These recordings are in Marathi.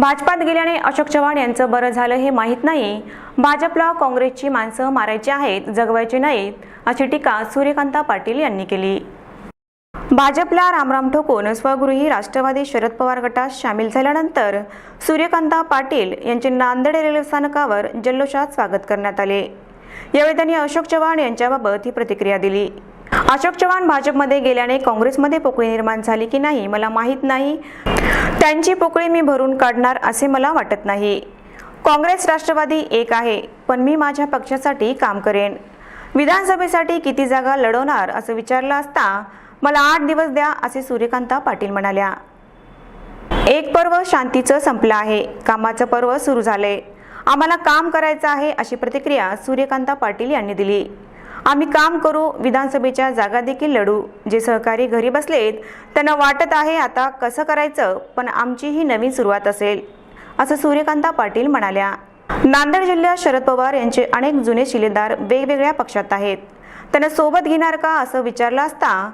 भाजपात गेल्याने अशोक चव्हाण यांचं बरं झालं हे माहीत नाही. भाजपला काँग्रेसची माणसं मारायची आहेत जगवायची नाहीत अशी टीका सूर्यकांता पाटील यांनी केली. भाजपला रामराम ठोकून स्वगृही राष्ट्रवादी शरद पवार गटात सामील झाल्यानंतर सूर्यकांता पाटील यांचे नांदेड रेल्वे स्थानकावर जल्लोषात स्वागत करण्यात आले. यावेळी त्यांनी अशोक चव्हाण यांच्याबाबत ही प्रतिक्रिया दिली. अशोक चव्हाण भाजपमध्ये गेल्याने काँग्रेसमध्ये पोकळी निर्माण झाली की नाही मला माहीत नाही. त्यांची पोकळी मी भरून काढणार असे मला वाटत नाही. काँग्रेस राष्ट्रवादी एक आहे पण मी माझ्या पक्षासाठी काम करेन. विधानसभेसाठी किती जागा लढवणार असं विचारलं असता मला आठ दिवस द्या असे सूर्यकांता पाटील म्हणाल्या. एक पर्व शांतीचं संपलं आहे कामाचं पर्व सुरू झालंय. आम्हाला काम करायचं आहे अशी प्रतिक्रिया सूर्यकांता पाटील यांनी दिली. आम्ही काम करू विधानसभेच्या जागा देखील लढू. जे सहकारी घरी बसलेत त्यांना वाटत आहे आता कसं करायचं पण आमची ही नवीन सुरुवात असेल. असं सूर्यकांता पाटील म्हणाल्या. नांदेड जिल्ह्यात शरद पवार यांचे अनेक जुने शिलेदार वेगवेगळ्या पक्षात आहेत. त्यांना सोबत घेणार का असं विचारलं असता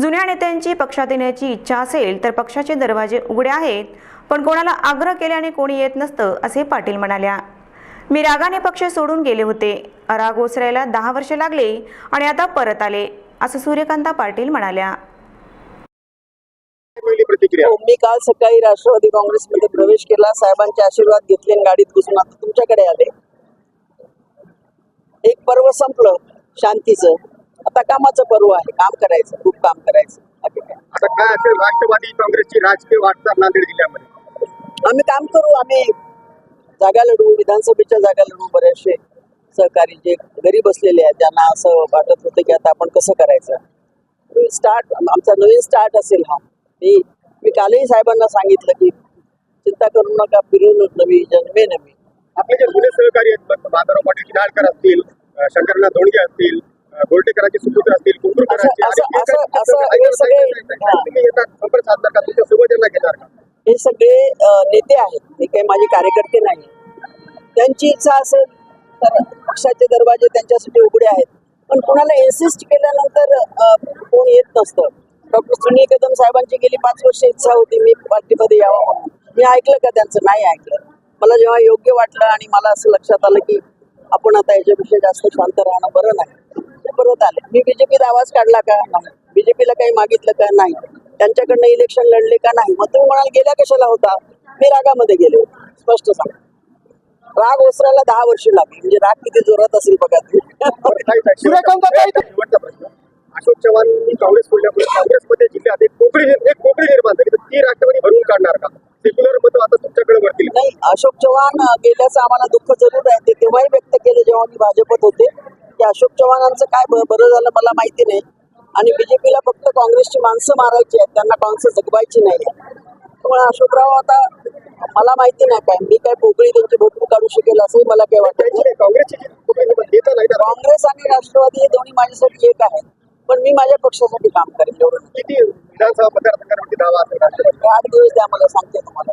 जुन्या नेत्यांची पक्षात येण्याची इच्छा असेल तर पक्षाचे दरवाजे उघडे आहेत पण कोणाला आग्रह केल्याने कोणी येत नसतं असे पाटील म्हणाल्या. मी रागाने पक्ष सोडून गेले होते. राग ओसरायला दहा वर्षे लागले आणि आता परत आले असं सूर्यकांता पाटील म्हणाल्या. हो, मी काल सकाळी राष्ट्रवादी काँग्रेसमध्ये प्रवेश केला साहेबांचे आशीर्वाद घेतले गाडीत घुसून आता तुमच्याकडे आले. एक पर्व संपलं शांतीचं. आता कामाचं पर्व आहे. काम करायचं खूप काम करायचं. आता काय असेल? राष्ट्रवादी काँग्रेसची राजकीय वाटचाल नांदेड जिल्ह्यामध्ये. आम्ही काम करू आम्ही जागा लढवू विधानसभेच्या जागा लढवू बरेचसे सहकारी जे घरी बसलेले आहेत त्यांना असं वाटत होतं की आता आपण कसं करायचं? स्टार्ट आमचा नवीन स्टार्ट असेल हा. मी मी कालही साहेबांना सांगितलं की चिंता करू नका फिरून नवी जन्मे नवी आपले जे जुने सहकारी आहेत बाजाराव पाटील किनाळकर असतील शंकरनाथ धोंडगे असतील अं, गोरटेकरांचे सुपुत्र असतील कुंकूरकरांचे असं- आणि असं- इतर- असं- इतर- सगळे- इतर-. तुम्ही येतात संपर्क साधणार का? तुमच्यासोबत यांना घेणार का? हे सगळे नेते आहेत. हे काही माझे कार्यकर्ते नाही. त्यांची इच्छा असेल तर पक्षाचे दरवाजे त्यांच्यासाठी उघडे आहेत. पण कुणाला इन्सिस्ट केल्यानंतर कोण येत नसतं. डॉक्टर सुनील कदम साहेबांची गेली पाच वर्ष इच्छा होती मी पार्टीमध्ये यावं म्हणून. मी ऐकलं का त्यांचं? नाही ऐकलं. मला जेव्हा योग्य वाटलं आणि मला असं लक्षात आलं की आपण आता याच्यापेक्षा जास्त शांत राहणं बरं नाही. परत आले. मी बीजेपीत आवाज काढला का? नाही. बीजेपीला काही मागितलं का? नाही. त्यांच्याकडनं इलेक्शन लढले का नाही? मग तुम्ही म्हणाल गेल्या कशाला होता? मी रागामध्ये गेले. स्पष्ट सांग. राग ओसरायला दहा वर्ष लागली. म्हणजे राग किती जोरात असेल बघा अशोक चव्हाण काँग्रेस सोडल्यामुळे काँग्रेसमध्ये जिल्ह्यात एक निर- एक पोकळी निर्माण झाली. तर ती राष्ट्रवादी भरून काढणार का? सेक्युलर मत आता तुमच्याकडे वरतील. नाही अशोक चव्हाण गेल्याचं आम्हाला दुःख जरूर आहे. ते तेव्हाही व्यक्त केलं जेव्हा मी भाजपत होते. की अशोक चव्हाणांचं काय बरं झालं मला माहिती नाही. आणि बीजेपीला फक्त काँग्रेसची माणसं मारायची आहेत त्यांना माणसं जगवायची नाही त्यामुळे अशोकराव आता मला माहिती नाही काय मी काय पोकळी त्यांची भरपूर काढू शकेल असंही मला काय ना. काँग्रेस आणि राष्ट्रवादी हे दोन्ही माझ्यासाठी एक आहेत पण मी माझ्या पक्षासाठी काम करेन एवढं. किती विधानसभा मतदारसंघावरती दावा असेल राष्ट्रवादी आठ दिवस द्या मला सांगते तुम्हाला.